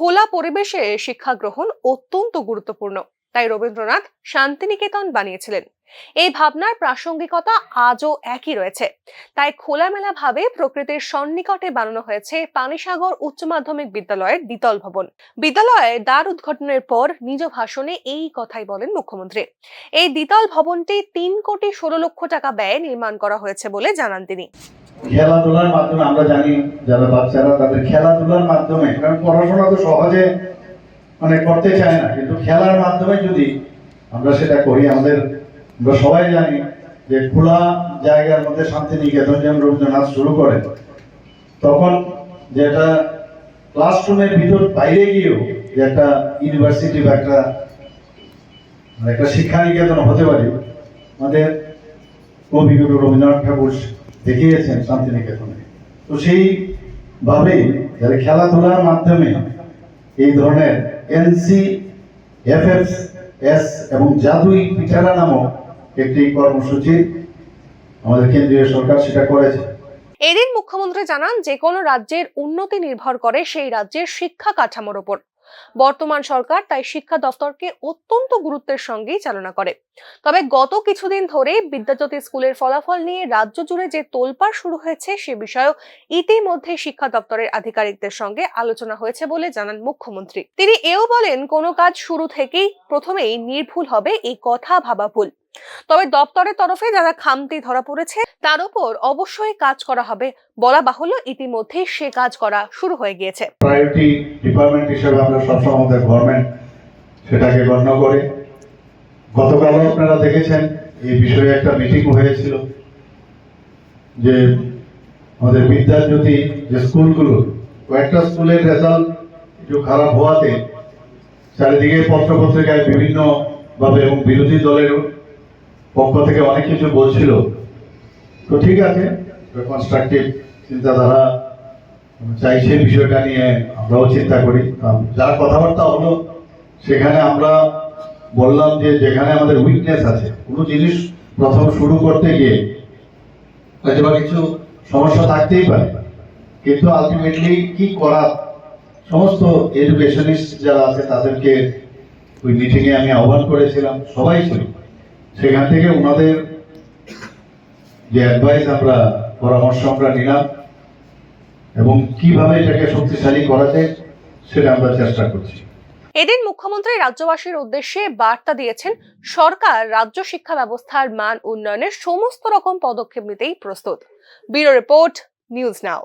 খোলা পরিবেশে শিক্ষা গ্রহণ অত্যন্ত গুরুত্বপূর্ণ। তাই রবীন্দ্রনাথ শান্তিনিকেতন বানিয়েছিলেন। এই ভাবনার প্রাসঙ্গিকতা আজও একই রয়েছে। তাই খোলামেলা ভাবে প্রকৃতির সন্নিকটে বানানো হয়েছে পানিসাগর উচ্চ মাধ্যমিক বিদ্যালয়ের দ্বিতল ভবন। বিদ্যালয়ে দ্বার উদ্ঘাটনের পর নিজ ভাষণে এই কথাই বলেন মুখ্যমন্ত্রী। এই দ্বিতল ভবনটি তিন কোটি ষোলো লক্ষ টাকা ব্যয়ে নির্মাণ করা হয়েছে বলে জানান তিনি। খেলাধুলার মাধ্যমে, আমরা জানি যারা বাচ্চারা তাদের খেলাধুলার মাধ্যমে, কারণ পড়াশোনা তো সহজে মানে করতে চায় না, কিন্তু খেলার মাধ্যমে যদি আমরা সেটা করি, আমাদের, আমরা সবাই জানি যে খোলা জায়গার মধ্যে শান্তিনিকেতন যেমন রবীন্দ্রনাথ শুরু করে, তখন যেটা ক্লাসরুমের ভিতর বাইরে গিয়েও যে একটা ইউনিভার্সিটি বা একটা মানে একটা শিক্ষা নিকেতন হতে পারে, আমাদের কবিগুরু রবীন্দ্রনাথ ঠাকুর দেখিয়েছেন শান্তিনিকেতনে। তো সেইভাবে যারা খেলাধুলার মাধ্যমে এই ধরনের এনসি এফ এস এবং জাদুই পিঠারা নামক একটি কর্মসূচি আমাদের কেন্দ্রীয় সরকার সেটা করেছে। এদিন মুখ্যমন্ত্রী জানান, যে কোনো রাজ্যের উন্নতি নির্ভর করে সেই রাজ্যের শিক্ষা কাঠামোর ওপর। বর্তমান সরকার তাই শিক্ষা দফতরকে অত্যন্ত গুরুত্বের সঙ্গেই চালনা করে। তবে গত কিছুদিন ধরে বিদ্যাজ্যোতি স্কুলের ফলাফল নিয়ে রাজ্য জুড়ে যে তোলপাড় শুরু হয়েছে সে বিষয়েও ইতিমধ্যে শিক্ষা দপ্তরের আধিকারিকদের সঙ্গে আলোচনা হয়েছে বলে জানান মুখ্যমন্ত্রী। তিনি এও বলেন, কোনো কাজ শুরু থেকেই প্রথমেই নির্ভুল হবে এই কথা ভাবা ভুল। তবে দপ্তরের তরফে যারা খামতি ধরা পড়েছে, তার উপর অবশ্যই কাজ করা হবে বলা বাহুল্য ইতিমধ্যেই সে কাজ করা শুরু হয়ে গিয়েছে। প্রায়োরিটি ডিপার্টমেন্ট হিসেবে আমরা সবসময় আমাদের গভর্নমেন্ট সেটাকে গণ্য করে। আপনারা দেখেছেন, এই বিষয়ে একটা মিটিং হয়েছিল যে আমাদের যে স্কুলগুলো, কয়েকটা স্কুলের রেজাল্ট একটু খারাপ হওয়াতে চারিদিকে পত্র পত্রিকায় বিভিন্ন ভাবে এবং বিরোধী দলের পক্ষ থেকে অনেক কিছু বলছিল। তো ঠিক আছে কনস্ট্রাকটিভ চিন্তাধারা চাইছে বিষয়টা নিয়ে আমরাও চিন্তা করি। আম- যা কথাবার্তা হলো, সেখানে আমরা বললাম যে যেখানে আমাদের উইকনেস আছে, কোনো জিনিস প্রথম শুরু করতে গিয়ে হয়তো বা কিছু সমস্যা থাকতেই পারে। কিন্তু আলটিমেটলি কি করা, সমস্ত এডুকেশনিস্ট যারা আছে, তাদেরকে ওই মিটিংয়ে আমি আহ্বান করেছিলাম, সবাই ছিল। সেখান থেকে ওনাদের যে অ্যাডভাইস আমরা, পরামর্শ আমরা নিলাম এবং কীভাবে এটাকে শক্তিশালী করা যায় সেটা আমরা চেষ্টা করছি। এদিন মুখ্যমন্ত্রী রাজ্যবাসীর উদ্দেশ্যে বার্তা দিয়েছেন, সরকার রাজ্য শিক্ষা ব্যবস্থার মান উন্নয়নের সমস্ত রকম পদক্ষেপ নিতেই প্রস্তুত। Bureau report, news now.